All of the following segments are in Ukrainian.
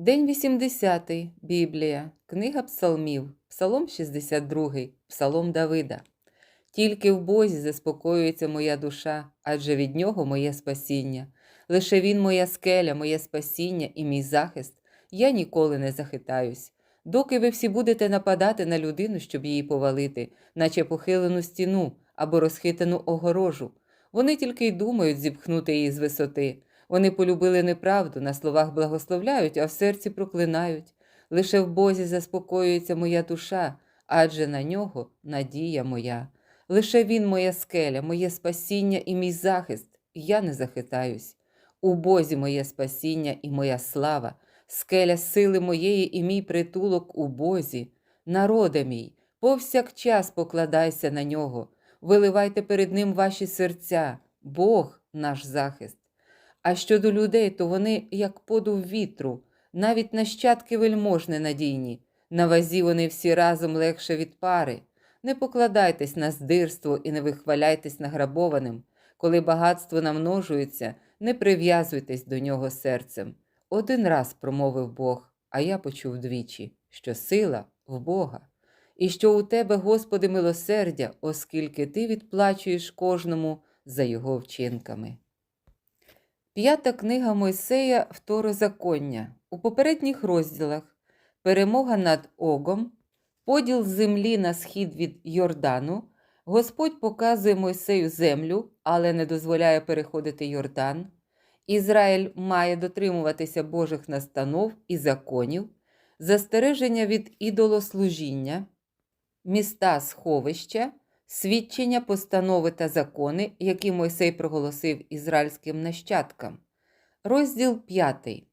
День 80. Біблія. Книга Псалмів. Псалом 62. Псалом Давида. Тільки в Бозі заспокоюється моя душа, адже від нього моє спасіння. Лише він моя скеля, моє спасіння і мій захист. Я ніколи не захитаюсь. Доки ви всі будете нападати на людину, щоб її повалити, наче похилену стіну або розхитану огорожу. Вони тільки й думають зіпхнути її з висоти. Вони полюбили неправду, на словах благословляють, а в серці проклинають. Лише в Бозі заспокоюється моя душа, адже на нього надія моя. Лише він моя скеля, моє спасіння і мій захист, я не захитаюсь. У Бозі моє спасіння і моя слава, скеля сили моєї і мій притулок у Бозі. Народе мій, повсякчас покладайся на нього, виливайте перед ним ваші серця, Бог наш захист. А щодо людей, то вони, як подув вітру, навіть нащадки вельмож ненадійні, на вазі вони всі разом легше від пари. Не покладайтесь на здирство і не вихваляйтесь награбованим. Коли багатство намножується, не прив'язуйтесь до нього серцем. Один раз промовив Бог, а я почув двічі, що сила в Бога, і що у тебе, Господи, милосердя, оскільки ти відплачуєш кожному за його вчинками. П'ята книга Мойсея Второзаконня. У попередніх розділах Перемога над Огом, поділ землі на схід від Йордану. Господь показує Мойсею землю, але не дозволяє переходити Йордан. Ізраїль має дотримуватися Божих настанов і законів, застереження від ідолослужіння, міста сховища, свідчення постанови та закони, які Мойсей проголосив ізраїльським нащадкам. Розділ 5.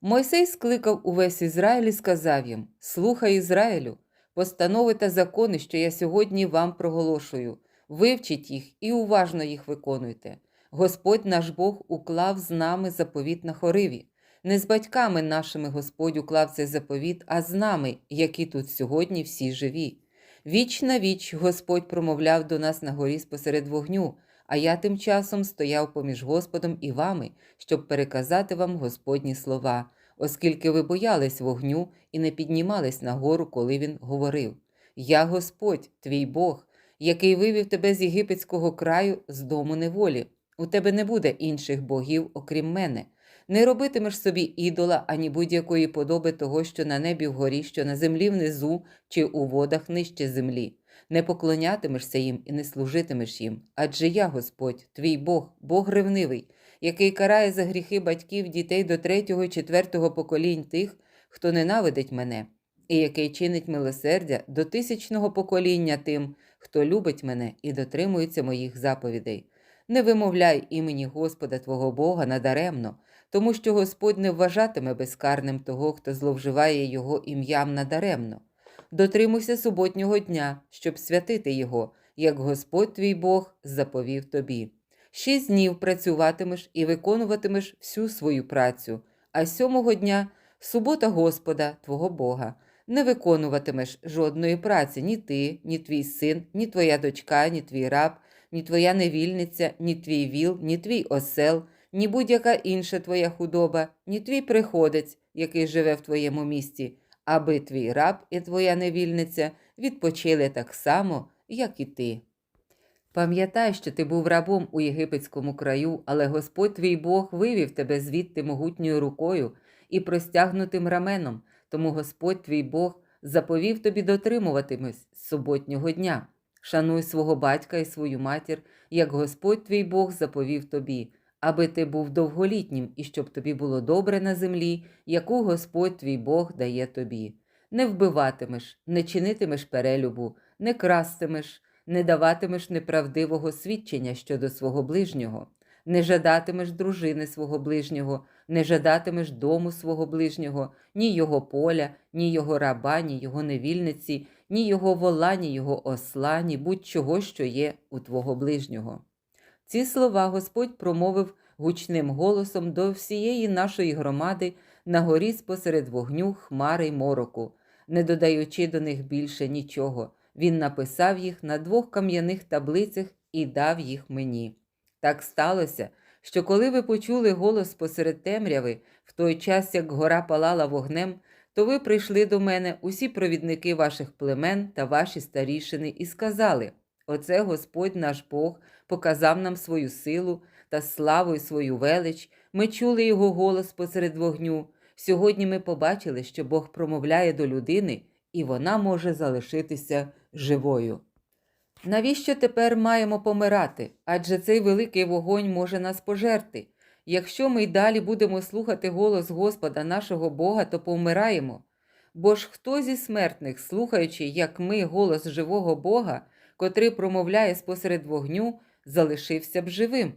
Мойсей скликав увесь Ізраїль і сказав їм: Слухай Ізраїлю, постанови та закони, що я сьогодні вам проголошую, вивчіть їх і уважно їх виконуйте. Господь наш Бог уклав з нами заповіт на хориві. Не з батьками нашими Господь уклав цей заповіт, а з нами, які тут сьогодні всі живі. Віч на віч Господь промовляв до нас на горі спосеред вогню, а я тим часом стояв поміж Господом і вами, щоб переказати вам Господні слова, оскільки ви боялись вогню і не піднімались на гору, коли він говорив: Я Господь, твій Бог, який вивів тебе з єгипетського краю з дому неволі. У тебе не буде інших богів, окрім мене. Не робитимеш собі ідола ані будь-якої подоби того, що на небі вгорі, що на землі внизу чи у водах нижче землі. Не поклонятимешся їм і не служитимеш їм. Адже я, Господь, твій Бог, Бог ревнивий, який карає за гріхи батьків дітей до третього і четвертого поколінь тих, хто ненавидить мене, і який чинить милосердя до тисячного покоління тим, хто любить мене і дотримується моїх заповідей. Не вимовляй імені Господа Твого Бога надаремно, тому що Господь не вважатиме безкарним того, хто зловживає Його ім'ям надаремно. Дотримуйся суботнього дня, щоб святити Його, як Господь твій Бог заповів тобі. Шість днів працюватимеш і виконуватимеш всю свою працю, а сьомого дня субота Господа, Твого Бога. Не виконуватимеш жодної праці ні ти, ні твій син, ні твоя дочка, ні твій раб, ні твоя невільниця, ні твій віл, ні твій осел, ні будь-яка інша твоя худоба, ні твій приходець, який живе в твоєму місті, аби твій раб і твоя невільниця відпочили так само, як і ти. Пам'ятай, що ти був рабом у єгипетському краю, але Господь твій Бог вивів тебе звідти могутньою рукою і простягнутим раменом, тому Господь твій Бог заповів тобі дотримуватимось суботнього дня. Шануй свого батька і свою матір, як Господь твій Бог заповів тобі, аби ти був довголітнім і щоб тобі було добре на землі, яку Господь твій Бог дає тобі. Не вбиватимеш, не чинитимеш перелюбу, не крастимеш, не даватимеш неправдивого свідчення щодо свого ближнього, не жадатимеш дружини свого ближнього, не жадатимеш дому свого ближнього, ні його поля, ні його раба, ні його невільниці, ні його вола, ні його осла, ні будь-чого, що є у твого ближнього. Ці слова Господь промовив гучним голосом до всієї нашої громади на горі спосеред вогню, хмари й мороку, не додаючи до них більше нічого. Він написав їх на двох кам'яних таблицях і дав їх мені. Так сталося, що коли ви почули голос посеред темряви, в той час, як гора палала вогнем, то ви прийшли до мене усі провідники ваших племен та ваші старішини, і сказали: Оце Господь наш Бог показав нам свою силу та славу і свою велич. Ми чули його голос посеред вогню. Сьогодні ми побачили, що Бог промовляє до людини, і вона може залишитися живою. Навіщо тепер маємо помирати? Адже цей великий вогонь може нас пожерти. Якщо ми й далі будемо слухати голос Господа нашого Бога, то повмираємо. Бо ж хто зі смертних, слухаючи, як ми, голос живого Бога, котрий промовляє спосеред вогню, залишився б живим?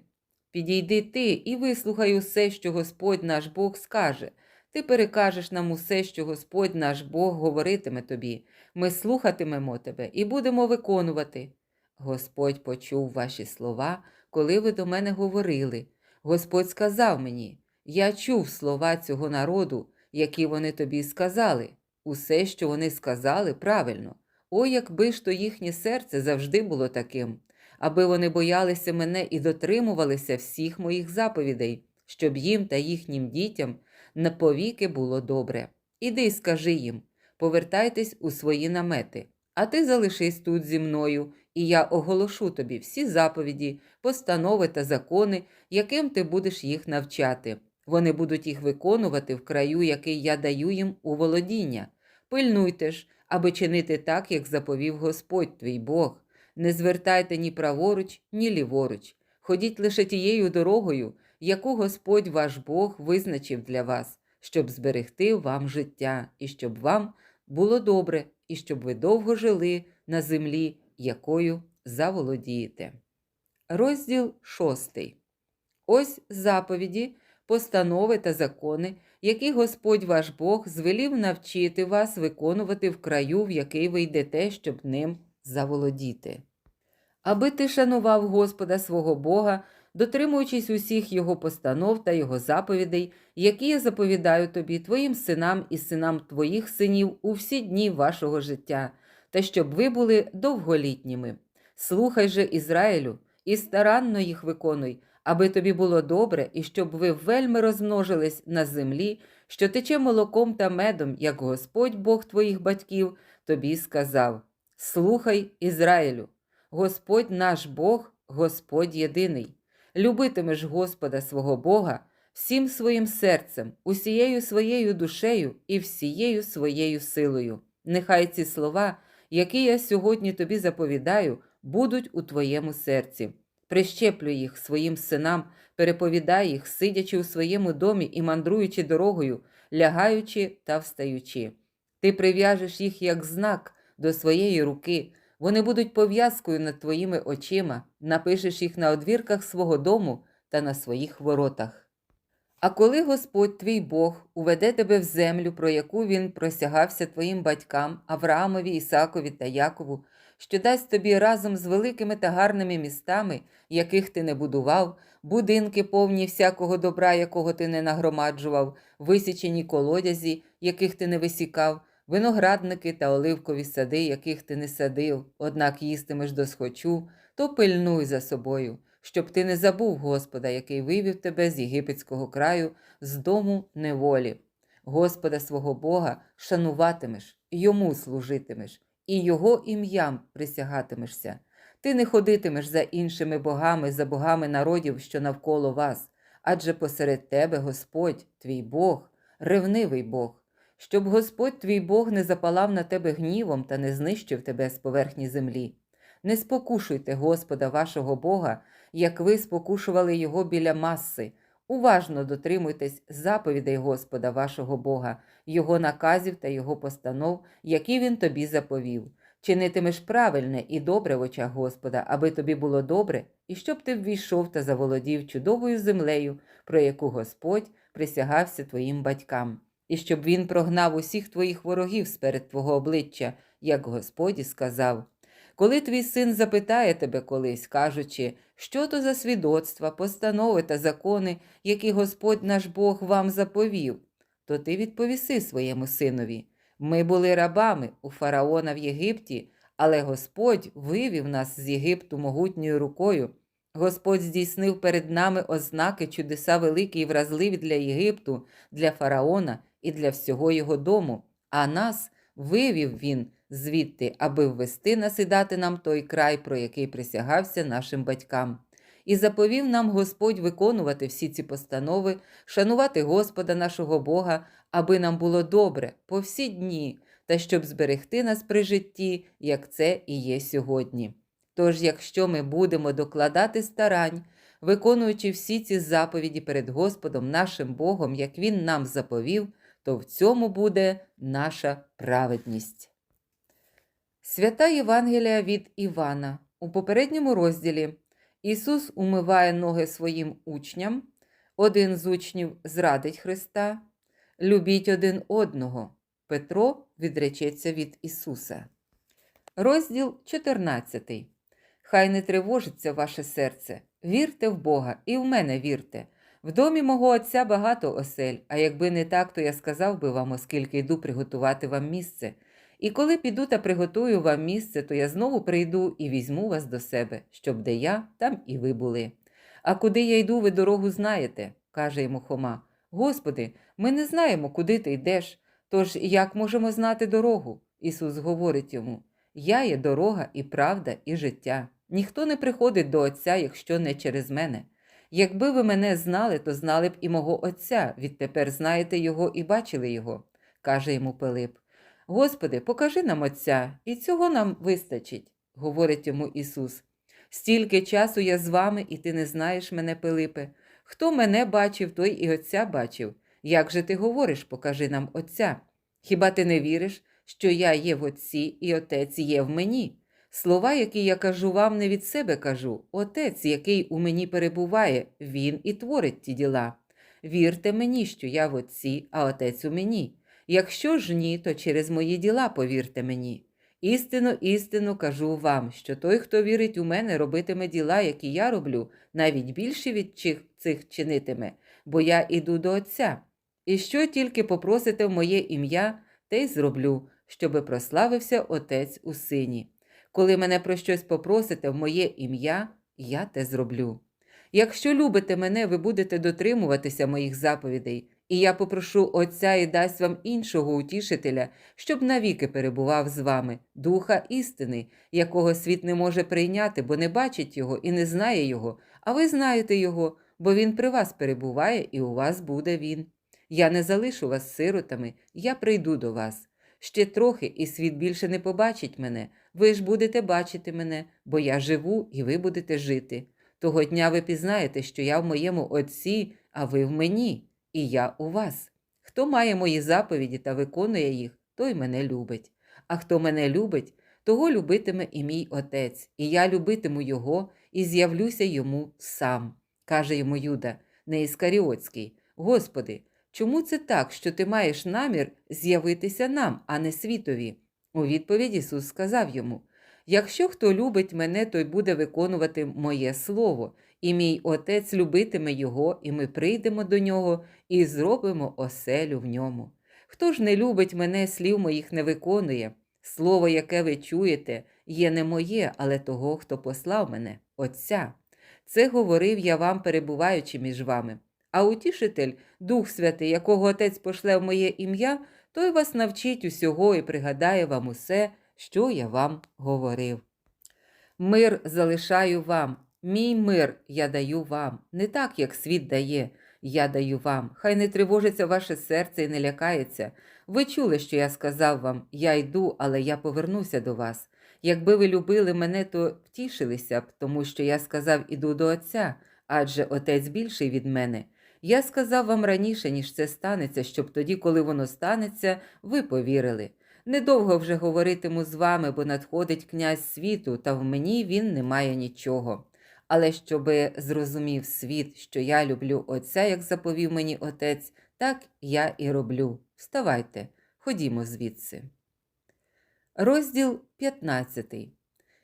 Підійди ти і вислухай усе, що Господь наш Бог скаже. Ти перекажеш нам усе, що Господь наш Бог говоритиме тобі. Ми слухатимемо тебе і будемо виконувати. Господь почув ваші слова, коли ви до мене говорили. Господь сказав мені: Я чув слова цього народу, які вони тобі сказали. Усе, що вони сказали, правильно. О, якби ж то їхнє серце завжди було таким, аби вони боялися мене і дотримувалися всіх моїх заповідей, щоб їм та їхнім дітям на повіки було добре. Іди й скажи їм повертайтесь у свої намети, а ти залишись тут зі мною, і я оголошу тобі всі заповіді, постанови та закони, яким ти будеш їх навчати. Вони будуть їх виконувати в краю, який я даю їм у володіння. Пильнуйте ж, аби чинити так, як заповів Господь твій Бог. Не звертайте ні праворуч, ні ліворуч. Ходіть лише тією дорогою, яку Господь ваш Бог визначив для вас, щоб зберегти вам життя, і щоб вам було добре, і щоб ви довго жили на землі, якою заволодієте. Розділ шостий. Ось заповіді, постанови та закони, які Господь ваш Бог звелів навчити вас виконувати в краю, в який ви йдете, щоб ним заволодіти. Аби ти шанував Господа свого Бога, дотримуючись усіх Його постанов та Його заповідей, які я заповідаю тобі, твоїм синам і синам твоїх синів у всі дні вашого життя, та щоб ви були довголітніми. Слухай же Ізраїлю, і старанно їх виконуй, аби тобі було добре, і щоб ви вельми розмножились на землі, що тече молоком та медом, як Господь Бог твоїх батьків тобі сказав: Слухай Ізраїлю, Господь наш Бог, Господь єдиний. Любитимеш Господа свого Бога всім своїм серцем, усією своєю душею і всією своєю силою. Нехай ці слова, які я сьогодні тобі заповідаю, будуть у твоєму серці. Прищеплю їх своїм синам, переповідай їх, сидячи у своєму домі і мандруючи дорогою, лягаючи та встаючи. Ти прив'яжеш їх як знак до своєї руки, вони будуть пов'язкою над твоїми очима, напишеш їх на одвірках свого дому та на своїх воротах. А коли Господь твій Бог уведе тебе в землю, про яку він просягався твоїм батькам Авраамові, Ісакові та Якову, що дасть тобі разом з великими та гарними містами, яких ти не будував, будинки повні всякого добра, якого ти не нагромаджував, висічені колодязі, яких ти не висікав, виноградники та оливкові сади, яких ти не садив, однак їстимеш досхочу, то пильнуй за собою, щоб ти не забув Господа, який вивів тебе з єгипетського краю, з дому неволі. Господа свого Бога шануватимеш, йому служитимеш, і Його ім'ям присягатимешся. Ти не ходитимеш за іншими богами, за богами народів, що навколо вас, адже посеред тебе Господь, твій Бог, ревнивий Бог, щоб Господь твій Бог не запалав на тебе гнівом та не знищив тебе з поверхні землі. Не спокушуйте Господа вашого Бога, як ви спокушували Його біля маси. Уважно дотримуйтесь заповідей Господа вашого Бога, Його наказів та Його постанов, які Він тобі заповів. Чинитимеш правильне і добре в очах Господа, аби тобі було добре, і щоб ти ввійшов та заволодів чудовою землею, про яку Господь присягався твоїм батькам, і щоб він прогнав усіх твоїх ворогів сперед твого обличчя, як Господь сказав. Коли твій син запитає тебе колись, кажучи, що то за свідоцтва, постанови та закони, які Господь наш Бог вам заповів, то ти відповіси своєму синові. Ми були рабами у фараона в Єгипті, але Господь вивів нас з Єгипту могутньою рукою. Господь здійснив перед нами ознаки чудеса великі і вразливі для Єгипту, для фараона і для всього його дому, а нас вивів він звідти, аби ввести нас нам той край, про який присягався нашим батькам. І заповів нам Господь виконувати всі ці постанови, шанувати Господа нашого Бога, аби нам було добре по всі дні, та щоб зберегти нас при житті, як це і є сьогодні. Тож, якщо ми будемо докладати старань, виконуючи всі ці заповіді перед Господом нашим Богом, як Він нам заповів, то в цьому буде наша праведність. Свята Євангелія від Івана у попередньому розділі Ісус умиває ноги своїм учням, один з учнів зрадить Христа, любіть один одного. Петро відречеться від Ісуса. Розділ 14. Хай не тривожиться ваше серце. Вірте в Бога і в мене вірте. В домі мого Отця багато осель, а якби не так, то я сказав би вам, оскільки йду приготувати вам місце. І коли піду та приготую вам місце, то я знову прийду і візьму вас до себе, щоб де я, там і ви були. А куди я йду, ви дорогу знаєте, каже йому Хома. Господи, ми не знаємо, куди ти йдеш. Тож як можемо знати дорогу? Ісус говорить йому: Я є дорога і правда, і життя. Ніхто не приходить до Отця, якщо не через мене. Якби ви мене знали, то знали б і мого Отця, відтепер знаєте його і бачили його, каже йому Пилип. Господи, покажи нам Отця, і цього нам вистачить, говорить йому Ісус. Стільки часу я з вами, і ти не знаєш мене, Пилипе. Хто мене бачив, той і Отця бачив. Як же ти говориш, покажи нам Отця? Хіба ти не віриш, що я є в Отці, і Отець є в мені? Слова, які я кажу вам, не від себе кажу. Отець, який у мені перебуває, він і творить ті діла. Вірте мені, що я в Отці, а Отець у мені. Якщо ж ні, то через мої діла повірте мені. Істину, істину кажу вам, що той, хто вірить у мене, робитиме діла, які я роблю, навіть більше від цих чинитиме, бо я іду до Отця. І що тільки попросите в моє ім'я, те й зроблю, щоби прославився Отець у сині. Коли мене про щось попросите в моє ім'я, я те зроблю. Якщо любите мене, ви будете дотримуватися моїх заповідей, і я попрошу Отця і дасть вам іншого утішителя, щоб навіки перебував з вами, духа істини, якого світ не може прийняти, бо не бачить його і не знає його, а ви знаєте його, бо він при вас перебуває, і у вас буде він. Я не залишу вас сиротами, я прийду до вас. Ще трохи, і світ більше не побачить мене. Ви ж будете бачити мене, бо я живу, і ви будете жити. Того дня ви пізнаєте, що я в моєму Отці, а ви в мені, і я у вас. Хто має мої заповіді та виконує їх, той мене любить. А хто мене любить, того любитиме і мій Отець, і я любитиму Його і з'явлюся йому сам, каже йому Юда, не Іскаріотський. Господи, чому це так, що ти маєш намір з'явитися нам, а не світові? У відповідь Ісус сказав йому: Якщо хто любить мене, той буде виконувати моє слово, і мій Отець любитиме Його, і ми прийдемо до нього і зробимо оселю в ньому. Хто ж не любить мене, слів моїх не виконує? Слово, яке ви чуєте, є не моє, але того, хто послав мене, Отця. Це говорив я вам, перебуваючи між вами. А утішитель, Дух Святий, якого Отець пошле в моє ім'я, той вас навчить усього і пригадає вам усе, що я вам говорив. Мир залишаю вам, мій мир я даю вам, не так, як світ дає, я даю вам. Хай не тривожиться ваше серце і не лякається. Ви чули, що я сказав вам, я йду, але я повернуся до вас. Якби ви любили мене, то втішилися б, тому що я сказав іду до Отця, адже Отець більший від мене. Я сказав вам раніше, ніж це станеться, щоб тоді, коли воно станеться, ви повірили. Недовго вже говоритиму з вами, бо надходить князь світу, та в мені він не має нічого. Але щоби зрозумів світ, що я люблю Отця, як заповів мені Отець, так я і роблю. Вставайте, ходімо звідси. Розділ 15.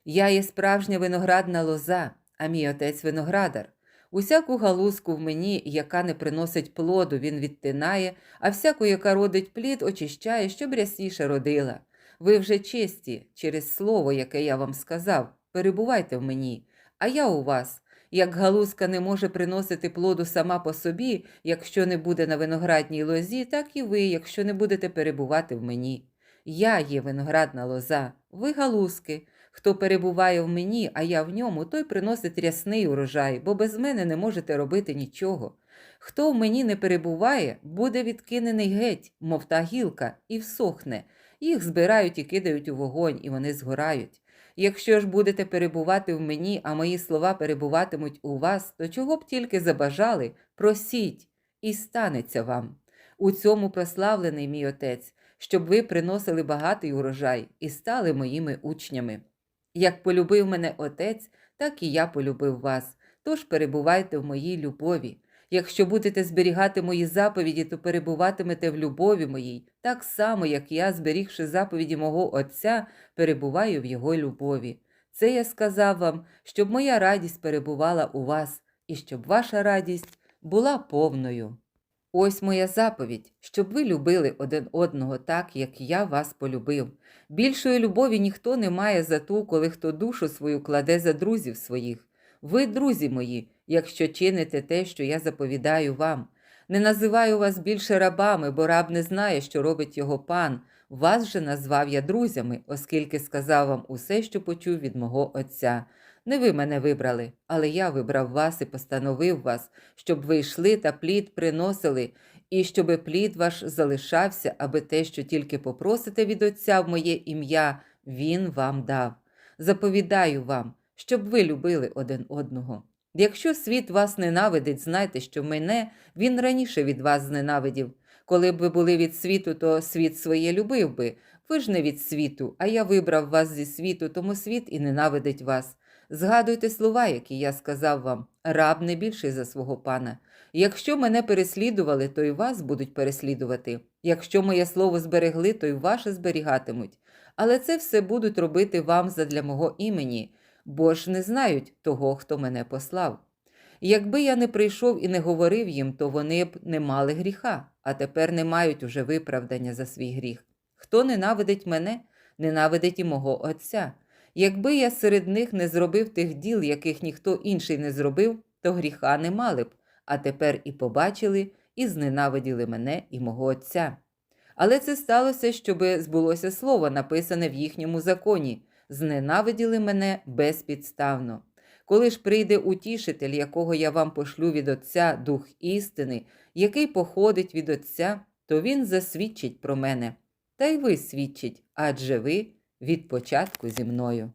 Я є справжня виноградна лоза, а мій отець виноградар. Усяку галузку в мені, яка не приносить плоду, він відтинає, а всяку, яка родить плід, очищає, щоб рясніше родила. Ви вже чисті через слово, яке я вам сказав, перебувайте в мені, а я у вас. Як галузка не може приносити плоду сама по собі, якщо не буде на виноградній лозі, так і ви, якщо не будете перебувати в мені. Я є виноградна лоза, ви галузки. Хто перебуває в мені, а я в ньому, той приносить рясний урожай, бо без мене не можете робити нічого. Хто в мені не перебуває, буде відкинений геть, мов та гілка, і всохне. Їх збирають і кидають у вогонь, і вони згорають. Якщо ж будете перебувати в мені, а мої слова перебуватимуть у вас, то чого б тільки забажали, просіть, і станеться вам. У цьому прославлений мій Отець, щоб ви приносили багатий урожай і стали моїми учнями. Як полюбив мене Отець, так і я полюбив вас, тож перебувайте в моїй любові. Якщо будете зберігати мої заповіді, то перебуватимете в любові моїй, так само, як я, зберігши заповіді мого Отця, перебуваю в Його любові. Це я сказав вам, щоб моя радість перебувала у вас, і щоб ваша радість була повною. Ось моя заповідь, щоб ви любили один одного так, як я вас полюбив. Більшої любові ніхто не має за ту, коли хто душу свою кладе за друзів своїх. Ви, друзі мої, якщо чините те, що я заповідаю вам. Не називаю вас більше рабами, бо раб не знає, що робить його пан. Вас же назвав я друзями, оскільки сказав вам усе, що почув від мого Отця. Не ви мене вибрали, але я вибрав вас і постановив вас, щоб ви йшли та плід приносили, і щоби плід ваш залишався, аби те, що тільки попросите від Отця в моє ім'я, Він вам дав. Заповідаю вам, щоб ви любили один одного. Якщо світ вас ненавидить, знайте, що мене він раніше від вас зненавидів. Коли б ви були від світу, то світ своє любив би. Ви ж не від світу, а я вибрав вас зі світу, тому світ і ненавидить вас. Згадуйте слова, які я сказав вам, раб не більший за свого пана. Якщо мене переслідували, то й вас будуть переслідувати. Якщо моє слово зберегли, то й ваше зберігатимуть. Але це все будуть робити вам задля мого імені, бо ж не знають того, хто мене послав. Якби я не прийшов і не говорив їм, то вони б не мали гріха, а тепер не мають уже виправдання за свій гріх. Хто ненавидить мене, ненавидить і мого Отця. Якби я серед них не зробив тих діл, яких ніхто інший не зробив, то гріха не мали б, а тепер і побачили, і зненавиділи мене і мого Отця. Але це сталося, щоби збулося слово, написане в їхньому законі зненавиділи мене безпідставно. Коли ж прийде утішитель, якого я вам пошлю від Отця Дух істини, який походить від Отця, то він засвідчить про мене. Та й ви свідчить, адже ви від початку зі мною.